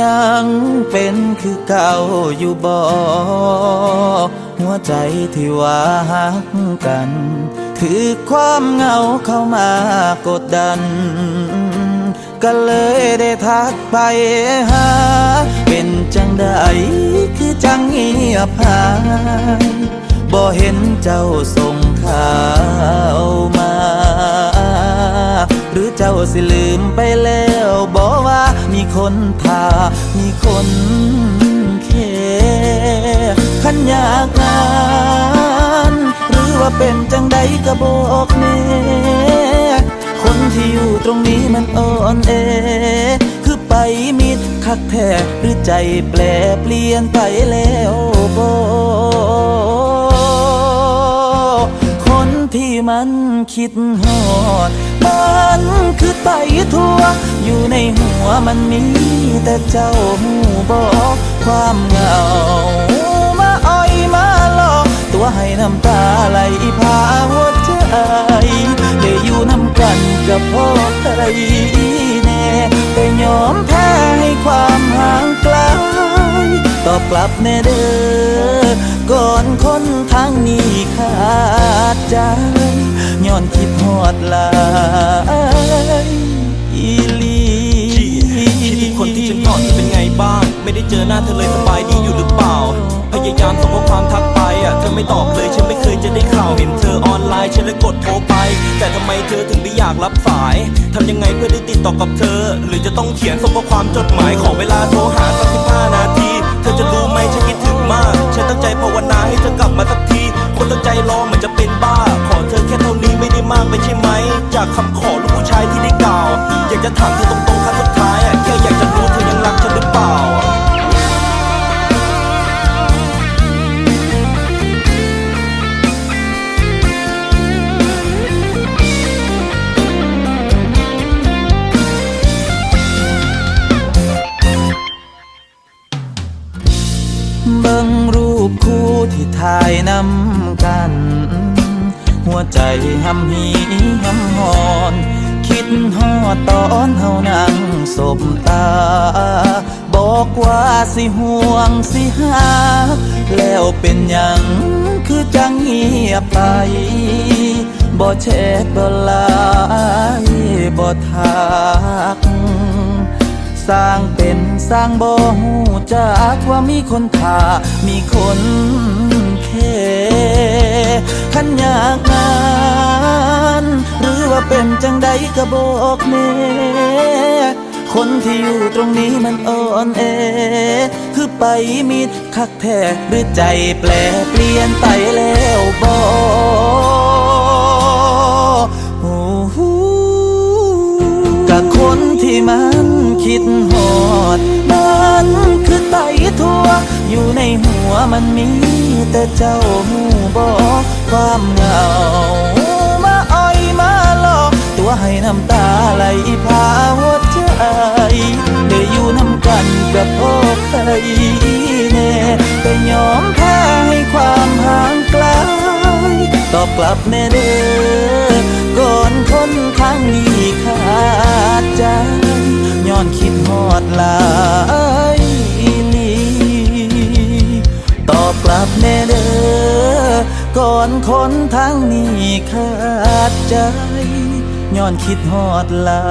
ยังเป็นคือเก่าอยู่บ่หัวใจที่ว่าหักกันถือความเหงาเข้ามากดดัน ก็เลยได้ทักไปหา เป็นจังใดคือจังเงียบหายบ่เห็นเจ้าส่งข่าวม รือเจ้าสิลืมไปแล้วบอกว่ามีคนทามีคนเคขันยากงานหรือว่าเป็นจังใดก็บอกแน่คนที่อยู่ตรงนี้มันอ่อนแอคือไปมิดคักแท้หรือใจแปลเปลี่ยนไปแล้วบอคน ที่มันคิดหอด มันคือไปทั่ว อยู่ในหัวมันมีแต่เจ้าหูบอกความเหงา มาอ้อยมาหลอก ตัวให้น้ำตาไหลพาหัวใจได้อยู่น้ำกันกับพ่อใครแน่แต่ยอมแพ้ให้ความห่างไกลตอบกลับแน่เด้อ ก่อนคนทางนี้ขาดใจย้อนคิดหอดลายอีลีคิดถึงคนที่ฉันกอดเธอเป็นไงบ้าง ไม่ได้เจอหน้าเธอเลยสบายดีอยู่หรือเปล่า พยายามส่งข้อความทักไปอะเธอไม่ตอบเลยฉันไม่เคยจะได้ข่าวเห็นเธอออนไลน์ฉันเลยกดโทรไป แต่ทำไมเธอถึงไม่อยากรับสายทำยังไงเพื่อได้ติดต่อกับเธอ หรือจะต้องเขียนส่งข้อความจดหมายขอเวลาโทรหาสักสิบห้านาที เธอจะรู้ไหมฉันคิดถึงมาก ตั้งใจภาวนาให้เธอกลับมาสักที คนตั้งใจรอเหมือนจะเป็นบ้า ขอเธอแค่เท่านี้ไม่ได้มากไปใช่ไหม จากคำขอลูกผู้ชายที่ได้กล่าว อยากจะถามเธอตรงๆครั้งสุดท้ายแค่อยากจะรู้เธอยังรักฉันหรือเปล่าเบิ่งรู ปคู่ที่ถ่ายนำกัน หัวใจหำหีหำหอน คิดฮอดตอนเฮานั่งสบตา บอกว่าสิห่วงสิหา แล้วเป็นยังคือจังเงียบไปบ่แชทบ่ลน์บ่ทัก สร้างเป็นสร้างบ่หูจากว่ามีคนทามีคนเคขันอยากงาน หรือว่าเป็นจังใดก็บอกแน่คนที่อยู่ตรงนี้มันอ่อนแอ คือไปมิดคักแท้หรือใจแปลเปลี่ยนไปแล้วบอกโอ้โหกับคนที่มัน อยู่ในหัวมันมีแต่เจ้าหูบอกความเหงา มาอ้อยมาหลอกตัวให้น้ำตาไหลพาหัวใจได้อยู่น้ำกันกับพ่อใครแน่แต่ยอมแพ้ให้ความห่างไกลตอบกลับแน่เด้อก่อนคนทางนี้ขาดใจย้อนคิดฮอดลา บกลับแน่เด้อก่อนคนทางนี้ขาดใจ ย้อนคิดหอดลา